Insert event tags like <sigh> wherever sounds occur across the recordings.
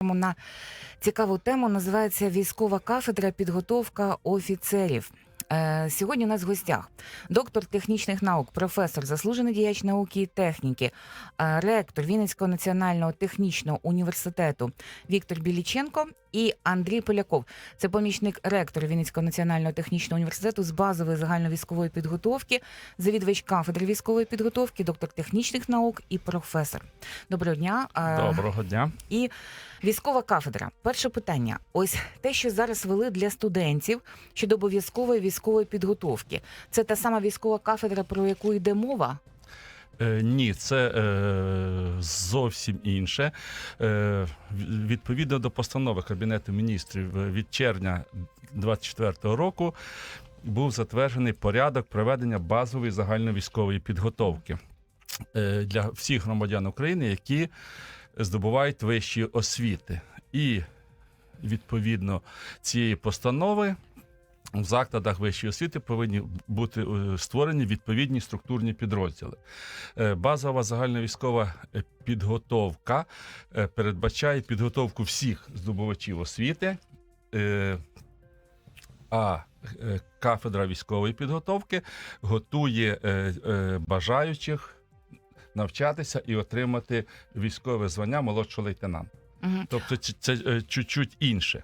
на цікаву тему. Називається Військова кафедра підготовка офіцерів. Е, Сьогодні у нас в гостях доктор технічних наук, професор, заслужений діяч науки і техніки, е, ректор Вінницького національного технічного університету Віктор Біліченко і Андрій Поляков. Це помічник ректора Вінницького національного технічного університету з базової загальновійськової підготовки, завідувач кафедри військової підготовки, доктор технічних наук і професор. Доброго дня. Е, Доброго дня. і військова кафедра. Перше питання: ось те, що зараз вели для студентів щодо обов'язкової військової підготовки. Це та сама військова кафедра, про яку йде мова. Е, ні, це е, зовсім інше. Е, відповідно до постанови Кабінету міністрів е, від червня 2024 року був затверджений порядок проведення базової загальновійськової підготовки е, для всіх громадян України, які здобувають вищі освіти. І відповідно цієї постанови в закладах вищої освіти повинні бути е, створені відповідні структурні підрозділи. Е, Базова загальновійськова е, підготовка передбачає підготовку всіх здобувачів освіти. А кафедра військової підготовки готує бажаючих навчатися і отримати військове звання молодшого лейтенанта. Мгм. Тобто це, чуть-чуть інше.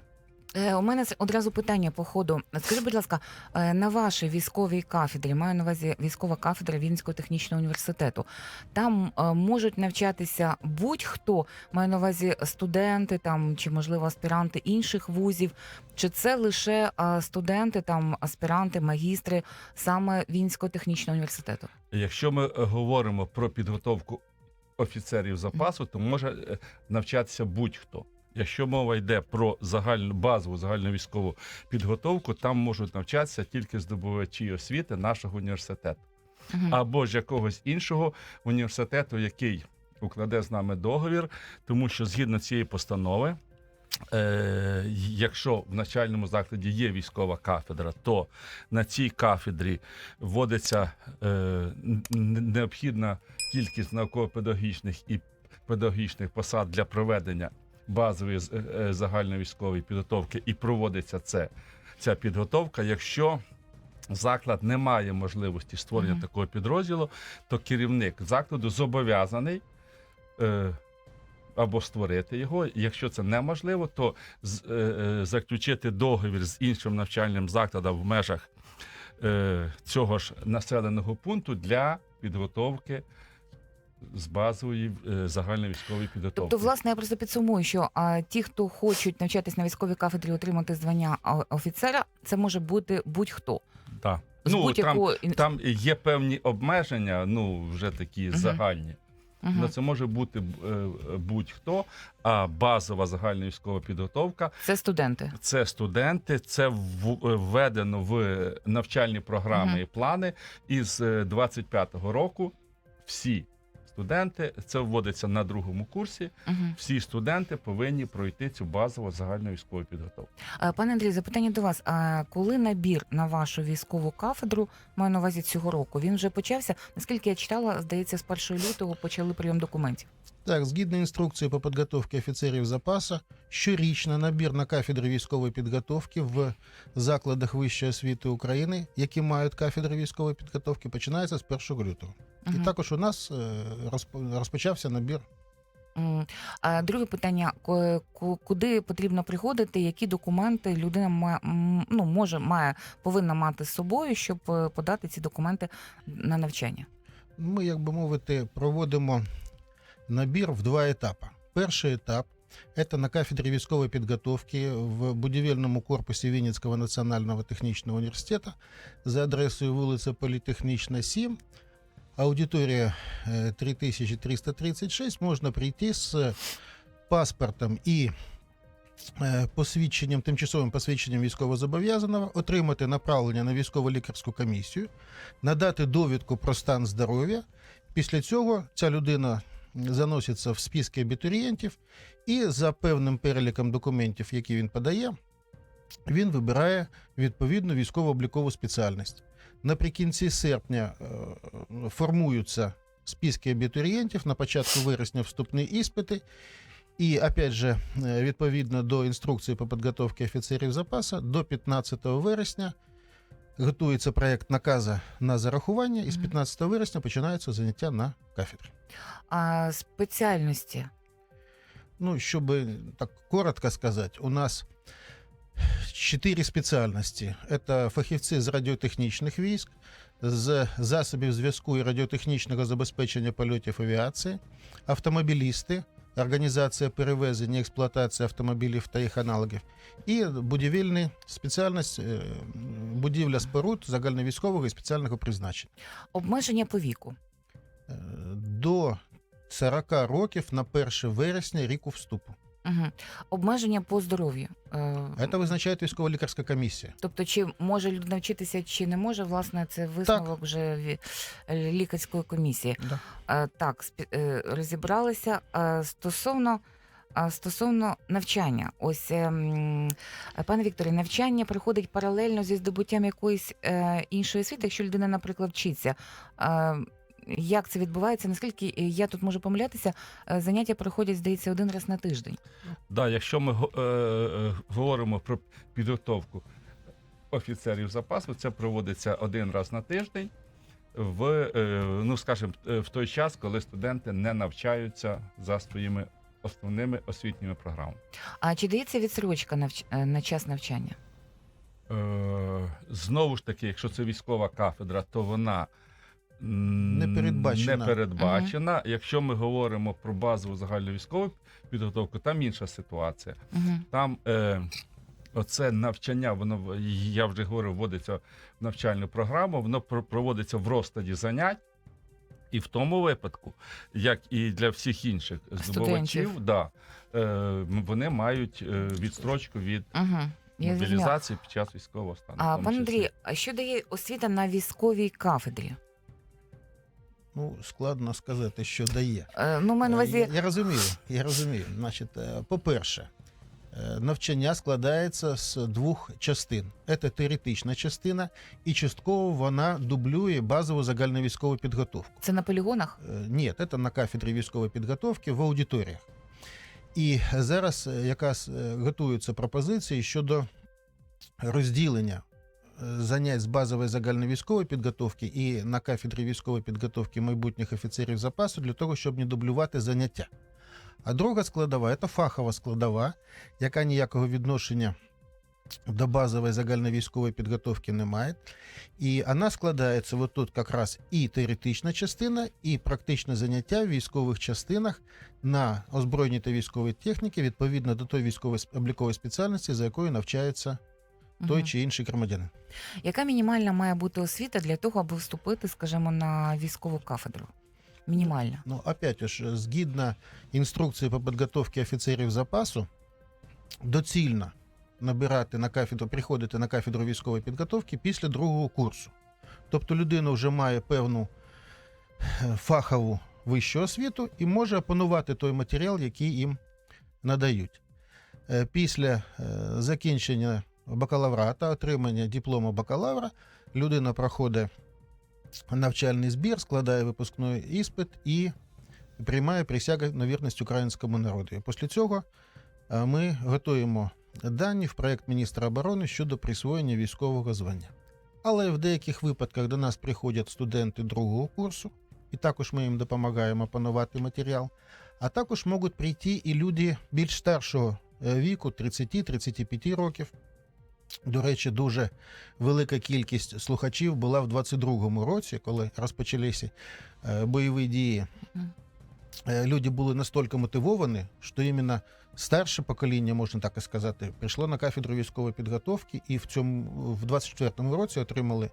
Е, у мене одразу питання по ходу. Скажіть, будь ласка, е, на вашій військовій кафедрі, маю на увазі військова кафедра Вінницького технічного університету. Там е, можуть навчатися будь-хто, маю на увазі студенти там чи можливо аспіранти інших вузів, чи це лише студенти, там аспіранти, магістри саме Вінницького технічного університету? Якщо ми говоримо про підготовку офіцерів запасу, то може навчатися будь-хто. Якщо мова йде про загальну базову загальновійськову підготовку, там можуть навчатися тільки здобувачі освіти нашого університету або ж якогось іншого університету, який укладе з нами договір, тому що згідно цієї постанови. Е, якщо в начальному закладі є військова кафедра, то на цій кафедрі вводиться е, необхідна кількість науково-педагогічних і педагогічних посад для проведення базової е, е, загальновійськової підготовки, і проводиться це, ця підготовка. Якщо заклад не має можливості створення Мгм. такого підрозділу, то керівник закладу зобов'язаний. Е, або створити його. Якщо це неможливо, то з, е, е, заключити договір з іншим навчальним закладом в межах е, цього ж населеного пункту для підготовки з базової е, загальної військової підготовки. Тобто, власне, я просто підсумую, що а, ті, хто хочуть навчатись на військовій кафедрі, отримати звання офіцера, це може бути будь-хто. Так. З Ну, там, там є певні обмеження, ну вже такі Мгм. загальні. Мгм. Ну, це може бути е, будь-хто, а базова загальна військова підготовка Це студенти. Це студенти, це введено в навчальні програми Мгм. і плани. І з е, 25-го року всі студенти, це вводиться на другому курсі. Угу. Всі студенти повинні пройти цю базову загальну військову підготовку. Пане Андрій, запитання до вас. А коли набір на вашу військову кафедру, маю на увазі цього року, він вже почався? Наскільки я читала, здається, з 1 лютого почали прийом документів. Так, згідно інструкції по підготовці офіцерів запасу, щорічно набір на кафедри військової підготовки в закладах вищої освіти України, які мають кафедри військової підготовки, починається з 1 лютого. Мгм. І також у нас е, розпочався набір. А друге питання: куди потрібно приходити, які документи людина має, ну, може, має, повинна мати з собою, щоб е, подати ці документи на навчання? Ми, як би мовити, проводимо набір в два етапи. Перший етап це на кафедрі військової підготовки в будівельному корпусі Вінницького національного технічного університету за адресою вулиця Політехнічна, 7. Аудиторія е, 3336. Можна прийти з паспортом і е, посвідченням, тимчасовим посвідченням військовозобов'язаного, отримати направлення на військово-лікарську комісію, надати довідку про стан здоров'я. Після цього ця людина заноситься в списки абітурієнтів, і за певним переліком документів, які він подає, він вибирає відповідну військово-облікову спеціальність. Наприкінці серпня е, формуються списки абітурієнтів, на початку вересня вступні іспити. І опять же, е, відповідно до інструкції по підготовці офіцерів запасу, до 15 вересня готується проєкт наказу на зарахування, і з 15 вересня починаються заняття на кафедрі. А спеціальності? Ну, щоб так коротко сказати, у нас чотири спеціальності: це фахівці з радіотехнічних військ, з засобів зв'язку і радіотехнічного забезпечення польотів авіації, автомобілісти, організація перевезення і експлуатація автомобілів та їх аналогів, і будівельна спеціальність будівля споруд загальновійськового і спеціального призначення. Обмеження по віку. Е, До 40 років на 1 вересня ріку вступу. Угу. Обмеження по здоров'ю. Е, Це визначає військово-лікарська комісія. Тобто, чи може людина вчитися, чи не може, власне, це висновок вже ві- е, лікарської комісії. Да. Е, Так, спі- е, розібралися. Е, Стосовно. а, Стосовно навчання, ось е, м, е, пане Вікторе, навчання приходить паралельно зі здобуттям якоїсь е, іншої освіти, якщо людина, наприклад, вчиться. Е, як це відбувається? Наскільки е, я тут можу помилятися, е, заняття проходять, здається, один раз на тиждень. Да, якщо ми е, е, говоримо про підготовку офіцерів запасу, це проводиться один раз на тиждень. В ну скажімо, в той час, коли студенти не навчаються за своїми основними освітніми програмами. А чи дається відсрочка навч... на час навчання? Е, знову ж таки, якщо це військова кафедра, то вона Не передбачена. не передбачена. Якщо ми говоримо про базову загальновійськову підготовку, там інша ситуація. Угу. Там е, оце навчання, воно в- я вже говорив, вводиться в навчальну програму, воно проводиться в розкладі занять. І в тому випадку, як і для всіх інших здобувачів, да, е, вони мають е, відстрочку від Угу. Мобілізації під час військового стану. А пане. Андрій, а що дає освіта на військовій кафедрі? Ну, складно сказати, що дає. Е, ну, маю на увазі, Я, розумію, я розумію. Значить, е, по-перше, е, навчання складається з двох частин. Це теоретична частина, і частково вона дублює базову загальновійськову підготовку. це на полігонах? Е, Ні, це на кафедрі військової підготовки в аудиторіях. І зараз е, якраз е, готуються пропозиції щодо розділення е, занять з базової загальновійськової підготовки і на кафедрі військової підготовки майбутніх офіцерів запасу для того, щоб не дублювати заняття. А друга складова це фахова складова, яка ніякого відношення до базової загальновійськової підготовки не має. І вона складається от тут якраз і теоретична частина, і практичне заняття в військових частинах на озброєнні та військовій техніки відповідно до тої військової облікової спеціальності, за якою навчається той чи інший громадянин. Яка мінімальна має бути освіта для того, аби вступити, скажімо, на військову кафедру? Мінімальна. Ну, опять ж, згідно інструкції по підготовці офіцерів запасу, доцільно набирати на кафедру, приходити на кафедру військової підготовки після другого курсу. Тобто людина вже має певну е, фахову вищу освіту і може опанувати той матеріал, який їм надають. Е, Після е, закінчення бакалаврата, отримання диплому бакалавра, людина проходить навчальний збір, складає випускний іспит і приймає присягу на вірність українському народу. Після цього е, ми готуємо дані в проєкт міністра оборони щодо присвоєння військового звання. Але в деяких випадках до нас приходять студенти другого курсу, і також ми їм допомагаємо опанувати матеріал. А також можуть прийти і люди більш старшого е, віку, 30-35 років. До речі, дуже велика кількість слухачів була в 22-му році, коли розпочалися е, бойові дії. Е, Люди були настільки мотивовані, що іменно старше покоління, можна так і сказати, прийшло на кафедру військової підготовки і в цьому в 24-му році отримали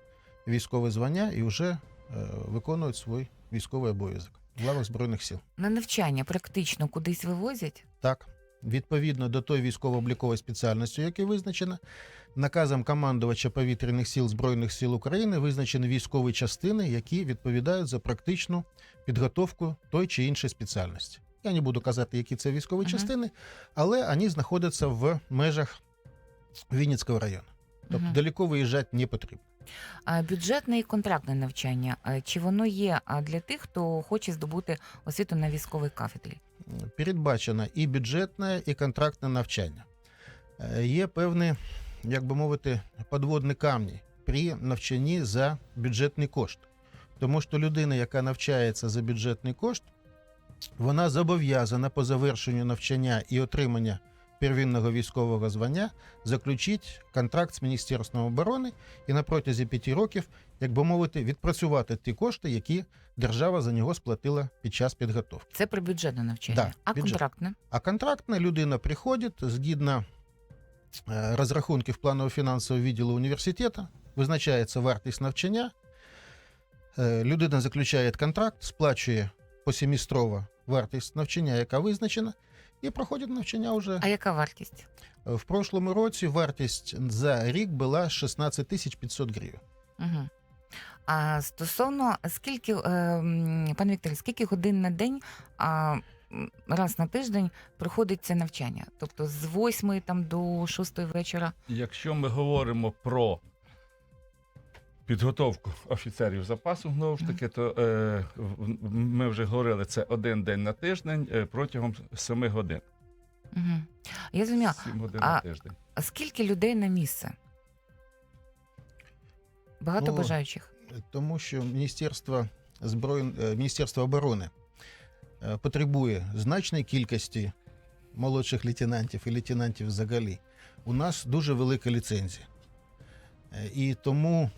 військове звання і вже е, виконують свій військовий обов'язок в лавах збройних сил. На навчання практично кудись вивозять? Так, відповідно до тої військово-облікової спеціальності, яка визначена, наказом командувача повітряних сил Збройних сил України визначені військові частини, які відповідають за практичну підготовку той чи іншої спеціальності. Я не буду казати, які це військові Мгм. частини, але вони знаходяться в межах Вінницького району. Тобто Мгм. далеко виїжджати не потрібно. Бюджетне і контрактне навчання, чи воно є для тих, хто хоче здобути освіту на військовій кафедрі? передбачено і бюджетне, і контрактне навчання. Е, Є певні, як би мовити, подводні камні при навчанні за бюджетний кошт. Тому що людина, яка навчається за бюджетний кошт, вона зобов'язана по завершенню навчання і отримання первинного військового звання заключити контракт з Міністерством оборони і на протязі п'яти років, як би мовити, відпрацювати ті кошти, які держава за нього сплатила під час підготовки. Це про бюджетне навчання. Да, а бюджет. контрактне? А контрактна людина приходить згідно е, розрахунків планово-фінансового відділу університету, визначається вартість навчання. е, Людина заключає контракт, сплачує посемістрово вартість навчання, яка визначена, і проходить навчання вже. А яка вартість? Е, В прошлому році вартість за рік була 16 тисяч 500 гривень. Угу. А стосовно скільки, е, пане Вікторе, скільки годин на день а, раз на тиждень проходить це навчання? Тобто з 8 там до 6 вечора. Якщо ми говоримо про підготовку офіцерів запасу, знову ж таки, то е, ми вже говорили, це один день на тиждень е, протягом 7 годин. Угу. Я зрозуміла. 7 годин А- на тиждень. А скільки людей на місце? Багато Ну, бажаючих. тому що Міністерство збройн... е, Міністерство оборони е, потребує значної кількості молодших лейтенантів і лейтенантів взагалі. У нас дуже велика ліцензія. Е, І тому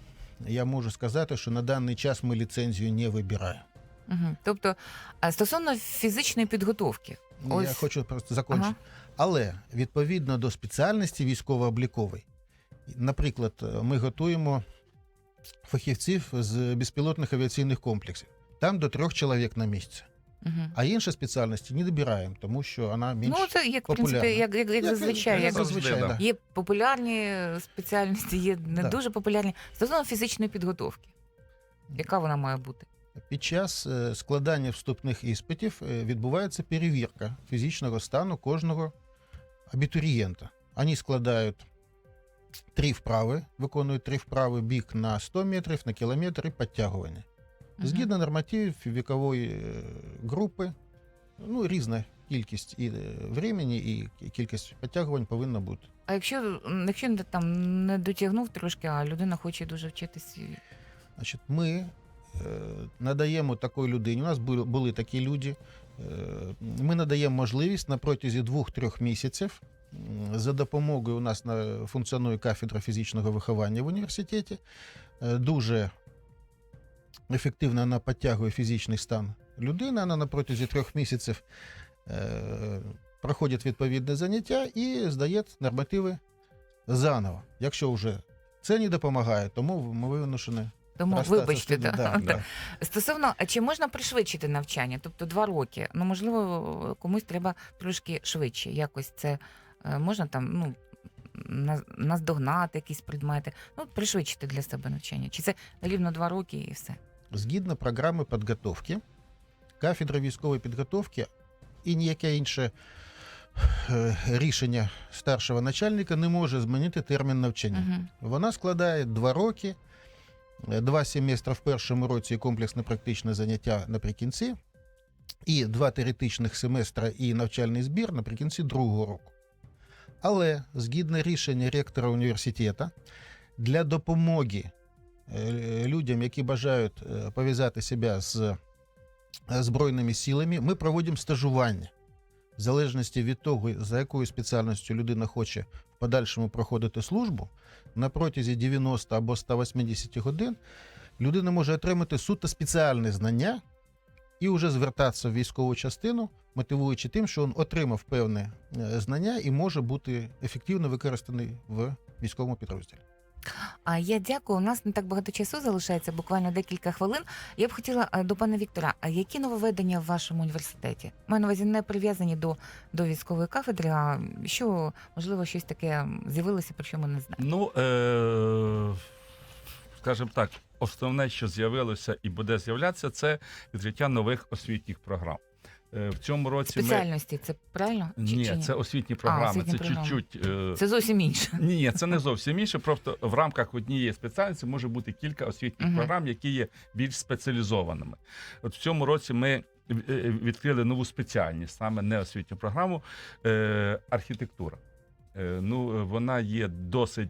я можу сказати, що на даний час ми ліцензію не вибираємо. Угу. Тобто, а стосовно фізичної підготовки, Я хочу просто закончити. Ага. Але відповідно до спеціальності військово-облікової, наприклад, ми готуємо фахівців з безпілотних авіаційних комплексів. Там до трьох чоловік на місці. Угу. А інші спеціальності не добираємо, тому що вона менш ну це як в принципі, як, як, як Як- зазвичай. як Як, зазвичай, да. да. Є популярні спеціальності, є не Да. дуже популярні. Стосовно фізичної підготовки, яка вона має бути? Під час е, складання вступних іспитів е, відбувається перевірка фізичного стану кожного абітурієнта. Вони складають три вправи, виконують три вправи бік на 100 метрів, на кілометр і підтягування. Згідно нормативів вікової е, групи, ну, різна кількість і е, времени, і кількість підтягувань повинна бути. А якщо, якщо там не дотягнув трошки, а людина хоче дуже вчитись. Значить, ми е, надаємо такій людині, у нас були, такі люди, ми надаємо можливість на протязі двох-трьох місяців за допомогою у нас на, функціонує кафедра фізичного виховання в університеті. Дуже ефективно вона підтягує фізичний стан людини. Вона на протязі трьох місяців е, проходить відповідне заняття і здає нормативи заново. Якщо вже це не допомагає, тому ми вимушені Тому Розстатися вибачте, да. да. Да. Стосовно, чи можна пришвидшити навчання? Тобто два роки. Ну, можливо, комусь треба трошки швидше. Якось це е, можна там, ну. Наздогнати якісь предмети, ну пришвидшити для себе навчання. Чи це рівно два роки і все? Згідно програми підготовки, кафедра військової підготовки і ніяке інше е, рішення старшого начальника не може змінити термін навчання. Угу. Вона складає два роки, е, два семестри в першому році і комплексне практичне заняття наприкінці, і два теоретичних семестра і навчальний збір наприкінці другого року. Але згідно рішення ректора університету, для допомоги людям, які бажають е, пов'язати себе з е, Збройними силами, ми проводимо стажування. В залежності від того, за якою спеціальністю людина хоче в подальшому проходити службу, на протязі 90 або 180 годин людина може отримати суто спеціальне знання і вже звертатися в військову частину, мотивуючи тим, що він отримав певне е, знання і може бути ефективно використаний в військовому підрозділі. А я дякую. У нас не так багато часу залишається, буквально декілька хвилин. Я б хотіла е, до пана Віктора, а які нововведення в вашому університеті? Маю на увазі не прив'язані до, до військової кафедри, а що можливо щось таке з'явилося, про що ми не знаємо. Ну, е, скажімо так, основне, що з'явилося і буде з'являтися, це відкриття нових освітніх програм. Е, В цьому році ми Спеціальності, це правильно? Чи- ні, чи ні? це освітні програми. освітні це програми. чуть-чуть. е, Це зовсім інше. <laughs> Ні, це не зовсім інше. Просто в рамках однієї спеціальності може бути кілька освітніх Мгм. програм, які є більш спеціалізованими. От в цьому році ми е, відкрили нову спеціальність, саме не освітню програму е, архітектура. Ну, вона є досить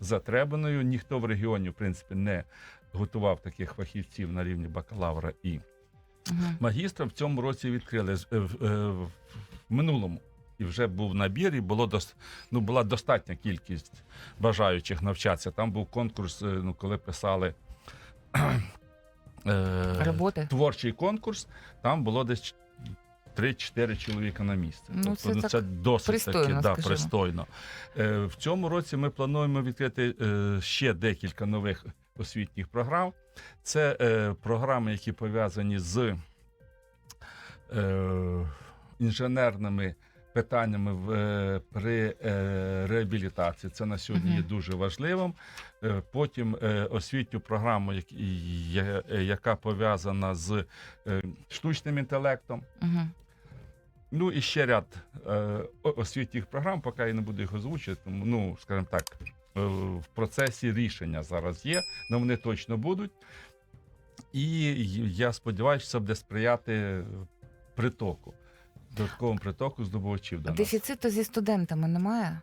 затребаною. Ніхто в регіоні, в принципі, не готував таких фахівців на рівні бакалавра і Мгм. магістра в цьому році відкрили е, в, е, в минулому. І вже був набір, і було дос, ну, була достатня кількість бажаючих навчатися. Там був конкурс, е, ну, коли писали Роботи. творчий конкурс, там було десь 3-4 чоловіка на місце. Ну, тобто, це ну, так це досить пристойно, таки, да, пристойно. В цьому році ми плануємо відкрити ще декілька нових освітніх програм. Це е, програми, які пов'язані з е, інженерними питаннями в, е, при е, реабілітації. Це на сьогодні є дуже важливим. Е, Потім е, освітню програму, як- я- яка пов'язана з е, штучним інтелектом. Ну і ще ряд е, освітніх програм, поки я не буду їх озвучувати, тому, ну, скажімо так, в процесі рішення зараз є, але вони точно будуть. І я сподіваюся, що це буде сприяти притоку, додатковому притоку здобувачів до нас. Дефіциту зі студентами немає?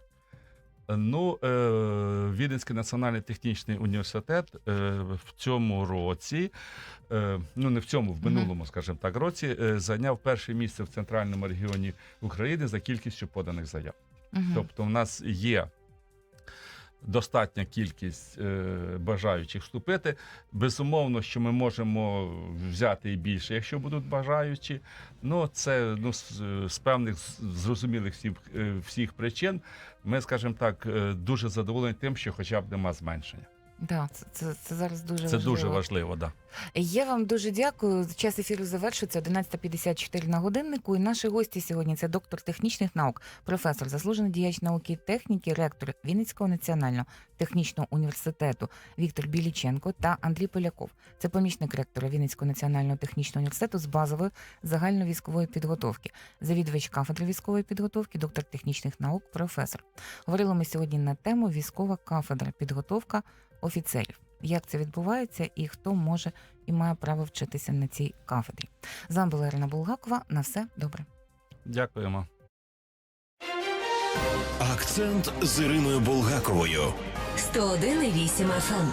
Ну, е, Віденський національний технічний університет е, в цьому році, е, ну не в цьому, в минулому, скажімо так, році, е, зайняв перше місце в центральному регіоні України за кількістю поданих заяв. Тобто, в нас є достатня кількість е, бажаючих вступити. Безумовно, що ми можемо взяти і більше, якщо будуть бажаючі. Ну, це ну, з, певних зрозумілих всіх, е, всіх причин. Ми, скажімо так, е, дуже задоволені тим, що хоча б нема зменшення. Да, це, це, це зараз дуже Це важливо. дуже важливо, да. Я вам дуже дякую. Час ефіру завершується 11.54 на годиннику. І наші гості сьогодні це доктор технічних наук, професор, заслужений діяч науки і техніки, ректор Вінницького національного технічного університету Віктор Біліченко та Андрій Поляков. Це помічник ректора Вінницького національного технічного університету з базової загальновійськової підготовки, завідувач кафедри військової підготовки, доктор технічних наук, професор. Говорили ми сьогодні на тему військова кафедра підготовка офіцерів. Як це відбувається і хто може і має право вчитися на цій кафедрі? З вами була Ірина Булгакова. На все добре. Дякуємо. Акцент з Іриною Булгаковою. 101,8 FM.